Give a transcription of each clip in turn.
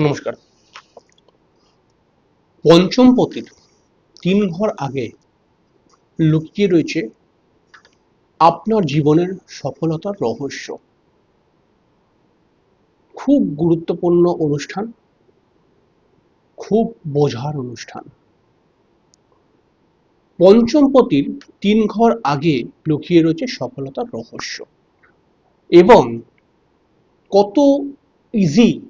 নমস্কার। পঞ্চম পতির তিন ঘর আগে লুকিয়ে রয়েছে আপনার জীবনের সফলতার রহস্য। খুব গুরুত্বপূর্ণ অনুষ্ঠান, খুব বোঝার অনুষ্ঠান। পঞ্চম পতির তিন ঘর আগে লুকিয়ে রয়েছে সফলতার রহস্য। এবং কত ইজি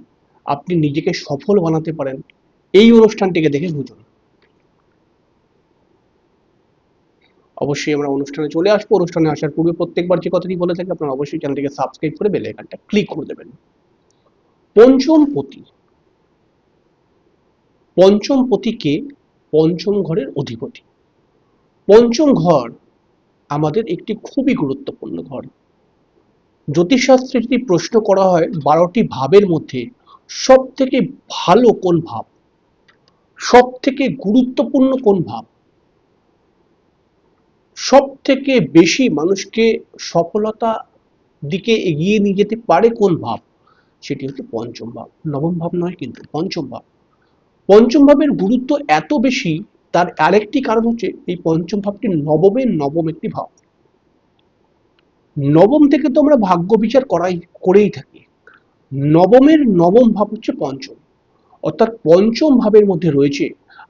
আপনি নিজেকে সফল বানাতে পারেন। এই অনুষ্ঠানটিকে দেখে বুঝুন। অবশ্যই আমরা অনুষ্ঠানে চলে আসব। অনুষ্ঠানে আসার পূর্বে প্রত্যেকবার যে কথাটি বলে থাকি, আপনারা অবশ্যই চ্যানেলটিকে সাবস্ক্রাইব করে বেল আইকনটা ক্লিক করে দেবেন। পঞ্চম পতি। পঞ্চম পতিকে পঞ্চম ঘরের অধিপতি। পঞ্চম ঘর আমাদের একটি খুবই গুরুত্বপূর্ণ ঘর। জ্যোতিষশাস্ত্রে যদি প্রশ্ন করা হয়, বারোটি ভাবের মধ্যে সব থেকে ভালো কোন ভাব? সব থেকে গুরুত্বপূর্ণ কোন ভাব? সব থেকে বেশি মানুষকে সফলতা দিকে এগিয়ে নিয়ে যেতে পারে কোন ভাব? সেটি হচ্ছে পঞ্চম ভাব। নবম ভাব নয় কিন্তু, পঞ্চম ভাব। পঞ্চম ভাবের গুরুত্ব এত বেশি, তার আরেকটি কারণ হচ্ছে এই পঞ্চম ভাবটি নবমের নবম একটি ভাব। নবম থেকে তো আমরা ভাগ্য বিচার করাই, করেই থাকি। নবমের নবম ভাব হচ্ছে পঞ্চম। অর্থাৎ পঞ্চম ভাবের মধ্যে রয়েছে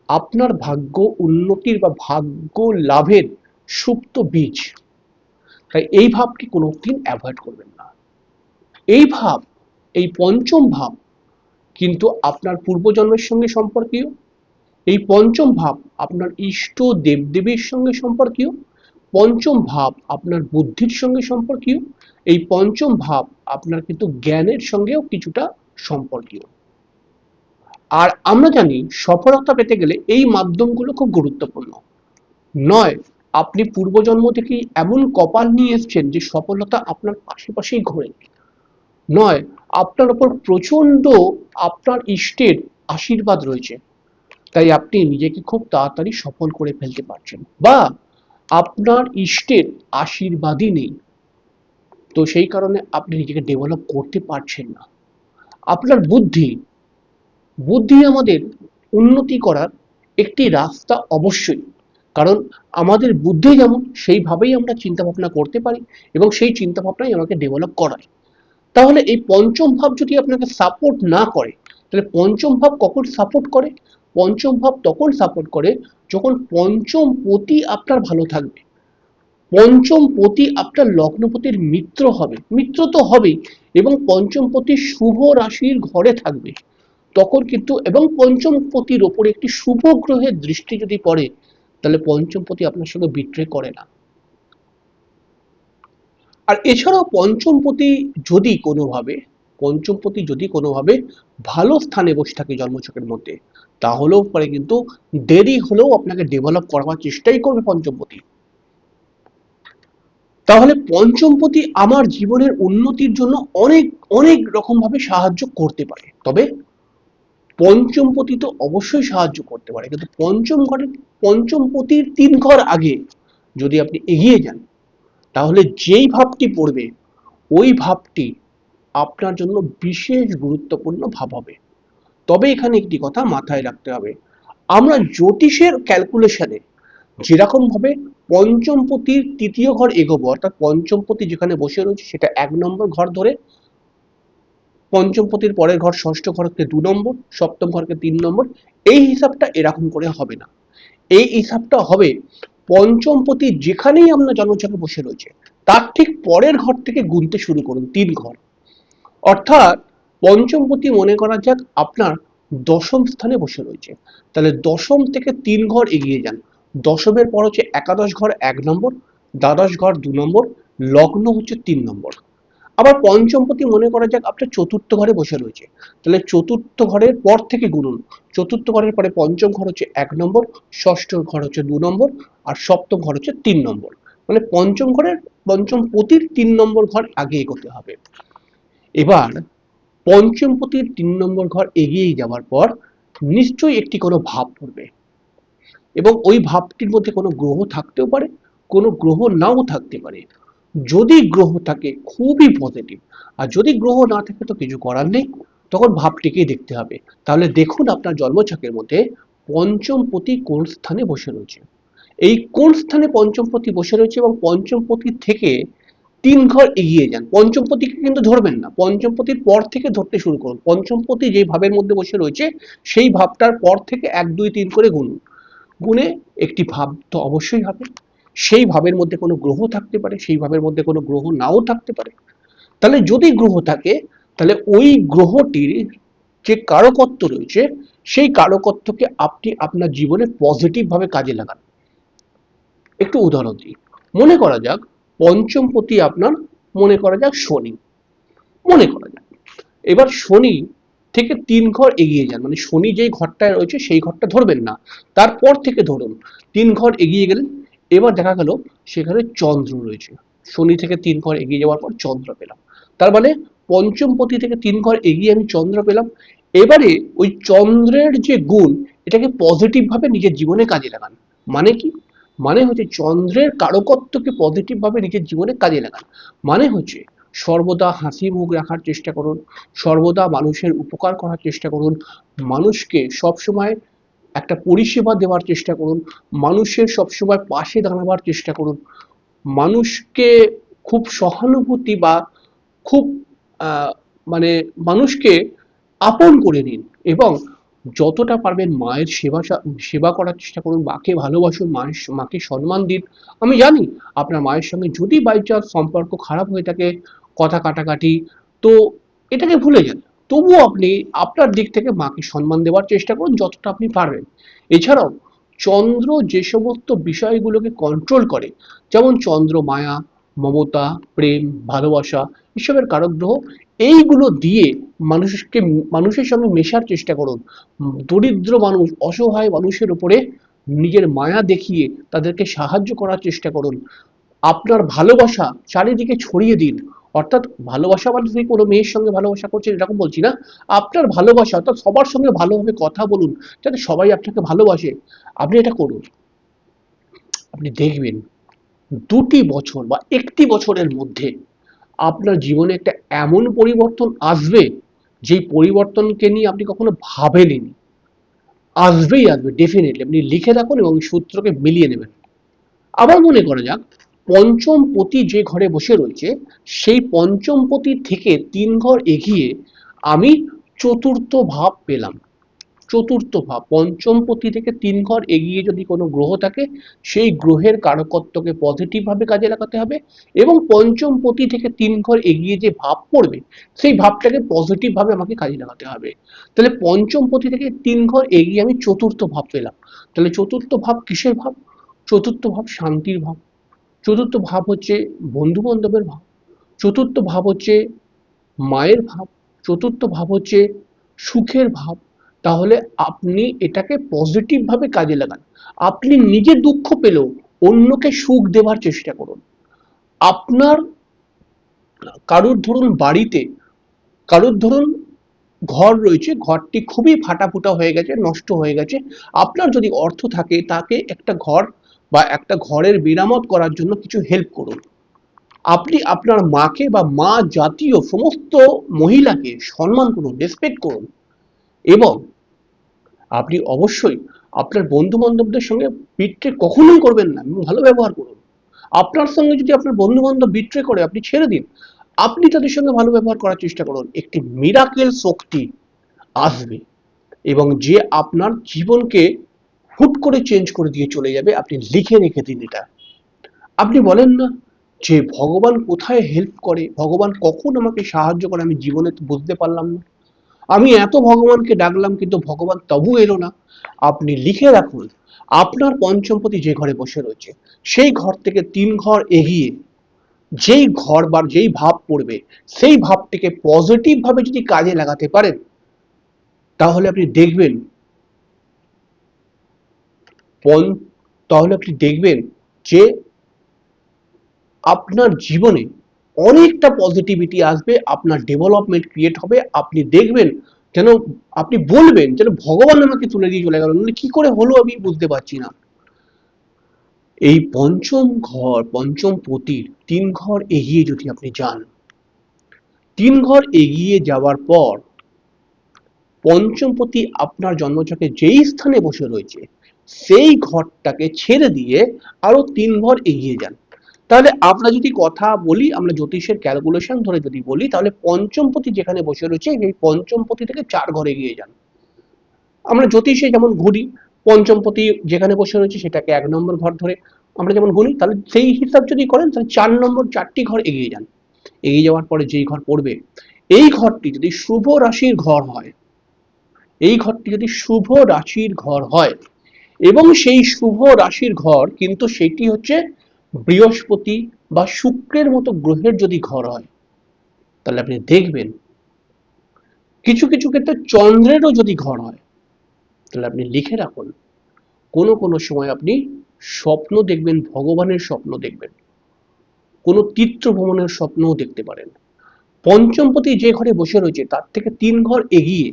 আপনার ভাগ্য উন্নতির বা ভাগ্য লাভের সুপ্ত বীজ। তাই এই ভাবকে কোনো দিন অ্যাভয়েড করবেন না। এই ভাব, এই পঞ্চম ভাব কিন্তু আপনার পূর্বজন্মের সঙ্গে সম্পর্কীয়। এই পঞ্চম ভাব আপনার ইষ্ট দেবদেবীর সঙ্গে সম্পর্কীয়। পঞ্চম ভাব আপনার বুদ্ধির সঙ্গে সম্পর্কীয়, এই পঞ্চম ভাব আপনার কিন্তু জ্ঞানের সঙ্গেও কিছুটা সম্পর্কীয়। আর আমরা জানি সফলতা পেতে গেলে এই মাধ্যমগুলো খুব গুরুত্বপূর্ণ। নয়, আপনি পূর্বজন্ম থেকেই এমন কপাল নিয়ে এসছেন যে সফলতা আপনার আশেপাশেই ঘোরে। নয়, আপনার ওপর প্রচণ্ড আপনার ইষ্টের আশীর্বাদ রয়েছে। তাই আপনি নিজেকে খুব তাড়াতাড়ি সফল করে ফেলতে পারছেন। বা আপনার ইষ্টের আশীর্বাদই নেই। তো সেই কারণে আপনি নিজেকে ডেভেলপ করতে পারছেন না। আপনার বুদ্ধি বুদ্ধি আমাদের উন্নতি করার একটি রাস্তা অবশ্যই। কারণ আমাদের বুদ্ধি যেমন, সেইভাবেই আমরা চিন্তা ভাবনা করতে পারি এবং সেই চিন্তা ভাবনাই আমাকে ডেভেলপ করায়। তাহলে এই পঞ্চম ভাব যদি আপনাকে সাপোর্ট না করে, তাহলে পঞ্চম ভাব কখন সাপোর্ট করে? পঞ্চম ভাব তখন সাপোর্ট করে যখন পঞ্চম পতি আপনার ভালো থাকবে। পঞ্চম পতি আপনার লগ্নপতির মিত্র হবে। মিত্র তো হবেই এবং পঞ্চম পতি শুভ রাশির ঘরে থাকবে। তখন কিন্তু এবং পঞ্চম পতির ওপরে একটি শুভ গ্রহের দৃষ্টি যদি পড়ে, তাহলে পঞ্চম পতি আপনার সঙ্গে বিট্রে করে না। আর এছাড়াও পঞ্চম পতি যদি কোনোভাবে পঞ্চম পতি যদি কোনোভাবে ভালো স্থানে বসে থাকে জন্মছকের মধ্যে, তাহলেও পরে কিন্তু দেরি হলেও আপনাকে ডেভেলপ করার চেষ্টাই করবে পঞ্চমপতি। তাহলে পঞ্চমপতি আমার জীবনের উন্নতির জন্য অনেক অনেক রকম ভাবে সাহায্য করতে পারে। তবে পঞ্চমপতি তো অবশ্যই সাহায্য করতে পারে। কিন্তু পঞ্চম ঘরের পঞ্চমপতির তিন ঘর আগে যদি আপনি এগিয়ে যান, তাহলে যেই ভাবটি পড়বে, ওই ভাবটি আপনার জন্য বিশেষ গুরুত্বপূর্ণ ভাব হবে। তবে এখানে একটি কথা মাথায় রাখতে হবে। আমরা জ্যোতিষের ক্যালকুলেশনে যেরকম ভাবে পঞ্চমপতির তৃতীয় ঘর এগোবো, অর্থাৎ পঞ্চমপতি যেখানে বসে রয়েছে সেটা এক নম্বর ঘর ধরে, পঞ্চমপতির পরের ঘর ষষ্ঠ ঘরকে দু নম্বর, সপ্তম ঘরকে তিন নম্বর, এই হিসাবটা এরকম করে হবে না। এই হিসাবটা হবে পঞ্চমপতি যেখানেই আমরা জন্মছকে বসে রয়েছে, তার ঠিক পরের ঘর থেকে গুনতে শুরু করুন, তিন ঘর। অর্থাৎ পঞ্চমপতি মনে করা যাক আপনার দশম স্থানে বসে রয়েছে। তাহলে দশম থেকে তিন ঘর এগিয়ে যান। দশমের পর হচ্ছে একাদশ ঘর এক নম্বর, দ্বাদশ ঘর দু নম্বর, লগ্ন হচ্ছে তিন নম্বর। আবার পঞ্চমপতি মনে করা যাক আপনার চতুর্থ ঘরে বসে রয়েছে। তাহলে চতুর্থ ঘরের পর থেকে গুনুন। চতুর্থ ঘরের পরে পঞ্চম ঘর হচ্ছে এক নম্বর, ষষ্ঠ ঘর হচ্ছে দু নম্বর, আর সপ্তম ঘর হচ্ছে তিন নম্বর। মানে পঞ্চম ঘরের পঞ্চম পতির তিন নম্বর ঘর আগে এগোতে হবে। এবার পঞ্চম পতির তিন নম্বর ঘর এগিয়ে যাওয়ার পর নিশ্চয়ই একটি কোনো ভাব পড়বে। এবং ওই ভাবটির মধ্যে কোনো গ্রহ থাকতেও পারে, কোনো গ্রহ নাও থাকতে পারে। যদি গ্রহ থাকে, খুবই পজিটিভ আর যদি গ্রহ না থাকে, তো কিছু করার নেই। তখন ভাবটিকেই দেখতে হবে। তাহলে দেখুন আপনার জন্মছকের মধ্যে পঞ্চমপতি কোন স্থানে বসে রয়েছে। এই কোন স্থানে পঞ্চমপতি বসে রয়েছে এবং পঞ্চমপতি থেকে তিন ঘর এগিয়ে যান। পঞ্চমপতিকে কিন্তু ধরবেন না। পঞ্চমপতির পর থেকে ধরতে শুরু করুন। পঞ্চমপতি যে ভাবের মধ্যে বসে রয়েছে, সেই ভাবটার পর থেকে এক, দুই, তিন করে গুনুন। গুণে একটি ভাব তো অবশ্যই হবে। সেই ভাবের মধ্যে কোনো গ্রহ থাকতে পারে, সেই ভাবের মধ্যে কোনো গ্রহ নাও থাকতে পারে। তাহলে যদি গ্রহ থাকে, তাহলে ওই গ্রহটির যে কারকত্ব রয়েছে, সেই কারকত্বকে আপনি আপনার জীবনে পজিটিভ ভাবে কাজে লাগান। একটু উদাহরণ দিই। মনে করা যাক পঞ্চমপতি আপনার মনে করা যাক শনি। মনে করা যাক। এবার শনি থেকে তিন ঘর এগিয়ে যান। মানে শনি যেই ঘরটায় রয়েছে সেই ঘরটা ধরবেন না। তারপর থেকে ধরুন, তিন ঘর এগিয়ে গেলেন, এবার দেখা গেল সেখানে চন্দ্র রয়েছে। শনি থেকে তিন ঘর এগিয়ে যাওয়ার পর চন্দ্র পেলাম। তার মানে পঞ্চমপতি থেকে তিন ঘর এগিয়ে আমি চন্দ্র পেলাম। এবারে ওই চন্দ্রের যে গুণ, এটাকে পজিটিভ ভাবে নিজের জীবনে কাজে লাগান। মানে কি? মানে হচ্ছে চন্দ্রের কারকত্বকে পজিটিভ ভাবে নিজের জীবনে কাজে লাগান। মানে হচ্ছে সর্বদা হাসি মুখ রাখার চেষ্টা করুন, সর্বদা মানুষের উপকার করার চেষ্টা করুন, মানুষকে সবসময় একটা পরিষেবা দেওয়ার চেষ্টা করুন, মানুষের সবসময় পাশে দাঁড়াবার চেষ্টা করুন। মানুষকে খুব সহানুভূতি বা খুব মানে মানুষকে আপন করে নিন এবং যতটা পারবেন মায়ের সেবা সেবা করার চেষ্টা করুন, মাকে ভালোবাসুন মায়ের মাকে সম্মান দিন। আমি জানি আপনার মায়ের সঙ্গে যদি বাই সম্পর্ক খারাপ হয়ে থাকে, কথা কাটাকাটি, তো এটাকে ভুলে যান। তবুও আপনি আপনার দিক থেকে মাকে সম্মান দেওয়ার চেষ্টা করুন যতটা আপনি পারবেন। এছাড়াও চন্দ্র যে সমস্ত বিষয়গুলোকে কন্ট্রোল করে, যেমন চন্দ্র মায়া, মমতা, প্রেম, ভালোবাসা এসবের কারক গ্রহ এইগুলো দিয়ে মানুষকে, মানুষের সঙ্গে মেশার চেষ্টা করুন। দরিদ্র মানুষ, অসহায় মানুষের উপরে নিজের মায়া দেখিয়ে তাদেরকে সাহায্য করার চেষ্টা করুন। আপনার ভালোবাসা চারিদিকে ছড়িয়ে দিন। অর্থাৎ ভালোবাসা মানে তুমি কোনো মেয়ের সঙ্গে ভালোবাসা করছেন, এরকম বলছি না, আপনার ভালোবাসা, অর্থাৎ সবার সঙ্গে ভালোভাবে কথা বলুন, যাতে সবাই আপনাকে ভালোবাসে। আপনি এটা করুন। আপনি দেখবেন, দুটি বছর বা একটি বছরের মধ্যে আপনার জীবনে একটা এমন পরিবর্তন আসবে, যেই পরিবর্তনকে নিয়ে আপনি কখনো ভাবেননি আসবেই আসবে ডেফিনেটলি আপনি লিখে রাখুন এবং সূত্রকে মিলিয়ে নেবেন। আবার মনে করা যাক পঞ্চম পতি যে ঘরে বসে রয়েছে, সেই পঞ্চম পতি থেকে তিন ঘর এগিয়ে আমি চতুর্থ ভাব পেলাম। চতুর্থ ভাব। পঞ্চম পতি থেকে তিন ঘর এগিয়ে যদি কোনো গ্রহ থাকে, সেই গ্রহের কারকত্বকে পজিটিভ ভাবে কাজে লাগাতে হবে এবং পঞ্চম পতি থেকে তিন ঘর এগিয়ে যে ভাব পড়বে, সেই ভাবটাকে পজিটিভ ভাবে আমাকে কাজে লাগাতে হবে। তাহলে পঞ্চম পতি থেকে তিন ঘর এগিয়ে আমি চতুর্থ ভাব পেলাম। তাহলে চতুর্থ ভাব কিসের ভাব? চতুর্থ ভাব শান্তির ভাব। চতুর্থ ভাব হচ্ছে বন্ধু বান্ধবের ভাব। চতুর্থ ভাব হচ্ছে মায়ের ভাব। চতুর্থ ভাব হচ্ছে সুখের ভাব। তাহলে আপনি এটাকে পজিটিভ ভাবে কাজে লাগান। আপনি নিজে দুঃখ পেলেও অন্যকে সুখ দেওয়ার চেষ্টা করুন। আপনার কারুর ধরুন বাড়িতে, কারুর ধরুন ঘর রয়েছে, ঘরটি খুবই ফাটাফুটা হয়ে গেছে, নষ্ট হয়ে গেছে। আপনার যদি অর্থ থাকে, তাকে একটা ঘর বা একটা ঘরের মেরামত করার জন্য কিছু হেল্প করুন। আপনি আপনার মাকে বা মা জাতীয় সমস্ত মহিলাকে সম্মান করুন রেসপেক্ট করুন এবং আপনি অবশ্যই আপনার বন্ধু বান্ধবদের সঙ্গে বিট্রে কখনোই করবেন না এবং ভালো ব্যবহার করুন। আপনার সঙ্গে যদি আপনার বন্ধু বান্ধব বিট্রে করে, আপনি ছেড়ে দিন। আপনি তাদের সঙ্গে ভালো ব্যবহার করার চেষ্টা করুন। একটি মিরাকেল শক্তি আসবে এবং যে আপনার জীবনকে হুট করে চেঞ্জ করে দিয়ে চলে যাবে, আপনি লিখে রেখে দিন এটা। আপনি বলেন না যে, ভগবান কোথায় হেল্প করে? ভগবান কখন আমাকে সাহায্য করে? আমি জীবনে বুঝতে পারলাম না। আমি এত ভগবানকে ডাকলাম, কিন্তু ভগবান তবু এলো না। আপনি লিখে রাখুন, আপনার পঞ্চমপতি যে ঘরে বসে রয়েছে, সেই ঘর থেকে তিন ঘর এগিয়ে যেই ঘর বা যেই ভাব পড়বে, সেই ভাবটিকে পজিটিভ ভাবে যদি কাজে লাগাতে পারেন, তাহলে আপনি দেখবেন তাহলে আপনি দেখবেন যে আপনার জীবনে অনেকটা পজিটিভিটি আসবে, আপনার ডেভেলপমেন্ট ক্রিয়েট হবে, আপনি দেখবেন যেন আপনি বলবেন যেন ভগবান আমাকে তুলে দিয়ে চলে গেল। মানে কি করে হলো আমি বুঝতে পারছি না। এই পঞ্চম ঘর, পঞ্চম পতির তিন ঘর এগিয়ে যদি আপনি যান, তিন ঘর এগিয়ে যাওয়ার পর পঞ্চমপতি আপনার জন্মছকে যেই স্থানে বসে রয়েছে, সেই ঘরটাকে ছেড়ে দিয়ে আরও তিন ঘর এগিয়ে যান। তাহলে আমরা যদি কথা বলি, আমরা জ্যোতিষের ক্যালকুলেশন ধরে যদি বলি, তাহলে পঞ্চমপতি যেখানে বসে রয়েছে, এই পঞ্চমপতি থেকে চার ঘরে এগিয়ে যান। আমরা জ্যোতিষে যেমন ঘুরি পঞ্চমপতি যেখানে বসে রয়েছে, সেটাকে এক নম্বর ঘর ধরে আমরা যেমন গুনি তাহলে সেই হিসাব যদি করেন, তাহলে চার নম্বর চারটি ঘর এগিয়ে যান। এগিয়ে যাওয়ার পরে যেই ঘর পড়বে, এই ঘরটি যদি শুভ রাশির ঘর হয়, এই ঘরটি যদি শুভ রাশির ঘর হয়, এবং সেই শুভ রাশির ঘর কিন্তু সেটি হচ্ছে বৃহস্পতি বা শুক্রের মতো গ্রহের যদি ঘর হয়, তাহলে আপনি দেখবেন কিছু কিছু ক্ষেত্রে চন্দ্রেরও যদি ঘর হয়, তাহলে আপনি লিখে রাখুন। কোনো কোনো সময় আপনি স্বপ্ন দেখবেন, ভগবানের স্বপ্ন দেখবেন। কোনো তীর্থ ভ্রমণের স্বপ্নও দেখতে পারেন। পঞ্চমপতি যে ঘরে বসে রয়েছে, তার থেকে তিন ঘর এগিয়ে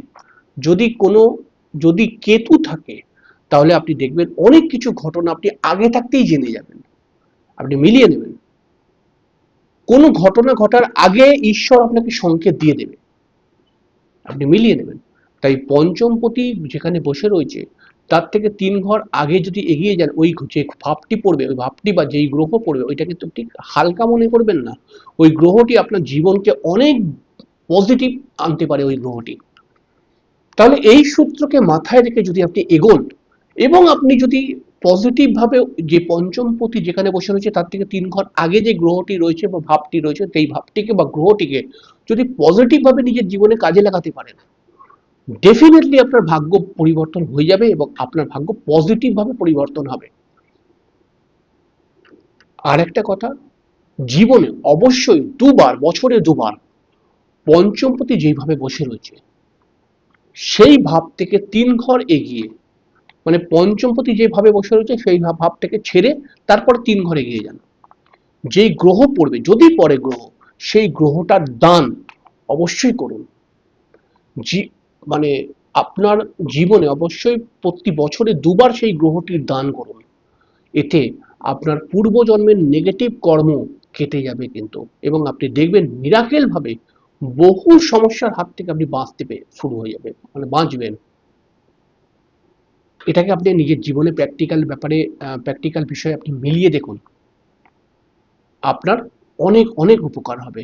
যদি কোনো, যদি কেতু থাকে, তাহলে আপনি দেখবেন অনেক কিছু ঘটনা আপনি আগে থাকতেই জেনে যাবেন। আপনি মিলিয়ে নেবেন কোনো ঘটনা ঘটার আগে ঈশ্বর আপনাকে সংকেত দিয়ে দেবে। আপনি মিলিয়ে নেবেন তাই পঞ্চমপতি যেখানে বসে রয়েছে, তার থেকে তিন ঘর আগে যদি এগিয়ে যান, ওই যে ভাবটি পড়বে, ওই ভাবটি বা যেই গ্রহ পড়বে, ওইটা কিন্তু ঠিক হালকা মনে করবেন না। ওই গ্রহটি আপনার জীবনকে অনেক পজিটিভ আনতে পারে ওই গ্রহটি। তাহলে এই সূত্রকে মাথায় রেখে যদি আপনি এগোন, এবং আপনি যদি পজিটিভ ভাবে যে পঞ্চমপতি যেখানে বসে রয়েছে, তার থেকে তিন ঘর আগে যে গ্রহটি রয়েছে বা ভাবটি রয়েছে, সেই ভাবটিকে বা গ্রহটিকে যদি পজিটিভ ভাবে নিজের জীবনে কাজে লাগাতে পারেন ডেফিনেটলি আপনার ভাগ্য পরিবর্তন হয়ে যাবে এবং আপনার ভাগ্য পজিটিভ ভাবে পরিবর্তন হবে। আর একটা কথা, জীবনে অবশ্যই দুবার, বছরে দুবার পঞ্চমপতি যেইভাবে বসে রয়েছে, সেই ভাব থেকে তিন ঘর এগিয়ে মানে পঞ্চমপতি যেভাবে বসে রয়েছে, সেই ভাব ভাবটাকে ছেড়ে তারপর তিন ঘরে এগিয়ে যান। যেই গ্রহ পড়বে, যদি পড়ে গ্রহ, সেই গ্রহটার দান অবশ্যই করুন। জি মানে আপনার জীবনে অবশ্যই প্রতি বছরে দুবার সেই গ্রহটির দান করুন। এতে আপনার পূর্বজন্মের নেগেটিভ কর্ম কেটে যাবে কিন্তু। এবং আপনি দেখবেন মিরাকেল ভাবে বহু সমস্যার হাত থেকে আপনি বাঁচতে শুরু হয়ে যাবে মানে বাঁচবেন। এটাকে আপনি নিজের জীবনে প্র্যাকটিক্যাল ব্যাপারে প্র্যাকটিক্যাল বিষয়ে আপনি মিলিয়ে দেখুন। আপনার অনেক অনেক উপকার হবে।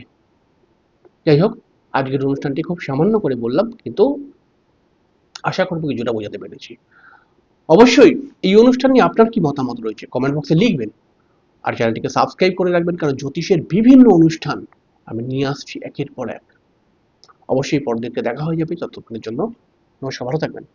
যাই হোক, আজকের অনুষ্ঠানটি খুব সামান্য করে বললাম, কিন্তু আশা করব কিছুটা বোঝাতে পেরেছি। অবশ্যই এই অনুষ্ঠান নিয়ে আপনার কি মতামত রয়েছে? কমেন্ট বক্সে লিখবেন। আর চ্যানেলটিকে সাবস্ক্রাইব করে রাখবেন, কারণ জ্যোতিষের বিভিন্ন অনুষ্ঠান আমি নিয়ে আসছি একের পর এক। অবশ্যই পরদিনকে দেখা হয়ে যাবে। ততক্ষণের জন্য নমস্কার, ভালো থাকবেন।